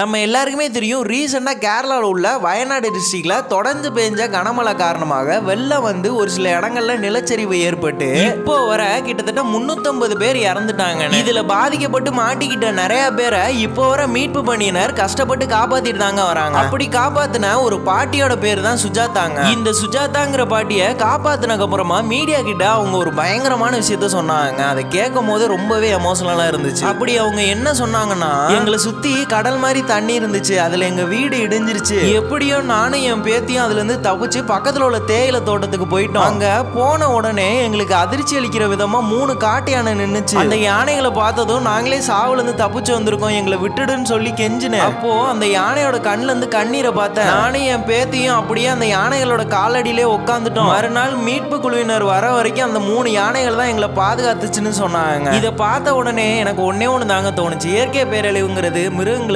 நம்ம எல்லாருக்குமே தெரியும் ரீசெண்டாக கேரளாவில் உள்ள வயநாடு டிஸ்ட்ரிக்டில் தொடர்ந்து பெஞ்ச கனமழை காரணமாக வெள்ளம் வந்து ஒரு சில இடங்கள்ல நிலச்சரிவு ஏற்பட்டு இப்போ வர கிட்டத்தட்ட 350 பேர் இறந்துட்டாங்க. இதுல பாதிக்கப்பட்டு மாட்டிக்கிட்ட நிறைய பேரை இப்போ வர மீட்பு பணியினர் கஷ்டப்பட்டு காப்பாத்திட்டு தாங்க வராங்க. அப்படி காப்பாத்தின ஒரு பாட்டியோட பேர் தான் சுஜாதாங்க. இந்த சுஜாதாங்கிற பாட்டியை காப்பாத்தினக்கு அப்புறமா மீடியா கிட்ட அவங்க ஒரு பயங்கரமான விஷயத்த சொன்னாங்க. அதை கேட்கும் போது ரொம்பவே எமோஷனலா இருந்துச்சு. அப்படி அவங்க என்ன சொன்னாங்கன்னா எங்களை சுத்தி கடல் மாதிரி தண்ணி இருந்துச்சு அதுல எங்க வீடு இடிஞ்சிருச்சு. எப்படியோ நானும் என் பேத்தியும் அதுல இருந்து தப்பிச்சு பக்கத்துல உள்ள தேயிலை தோட்டத்துக்கு போயிட்டோம். அங்க போன உடனே எங்களுக்கு அதிர்ச்சி அளிக்கிற விதமா மூணு காட்டு யானை நின்னுச்சு. அந்த யானைகளை பார்த்ததும் நாங்களே சாவுல இருந்து தப்பிச்சு வந்திருக்கோம் எங்களை விட்டுடுன்னு சொல்லி கெஞ்சினேன். அப்போ அந்த யானையோட கண்ணுல இருந்து கண்ணீரை பார்த்தேன். நானும் என் பேத்தியும் அப்படியே அந்த யானைகளோட காலடியிலே உட்காந்துட்டோம் மறுநாள் மீட்பு குழுவினர் வர வரைக்கும் அந்த மூணு யானைகள் தான் எங்களை பாதுகாத்துச்சுன்னு சொன்னாங்க. இதை பார்த்த உடனே எனக்கு ஒன்னே ஒன்று தாங்க தோணுச்சு. இயற்கை பேரழிவுங்கிறது மிருகங்களுக்கு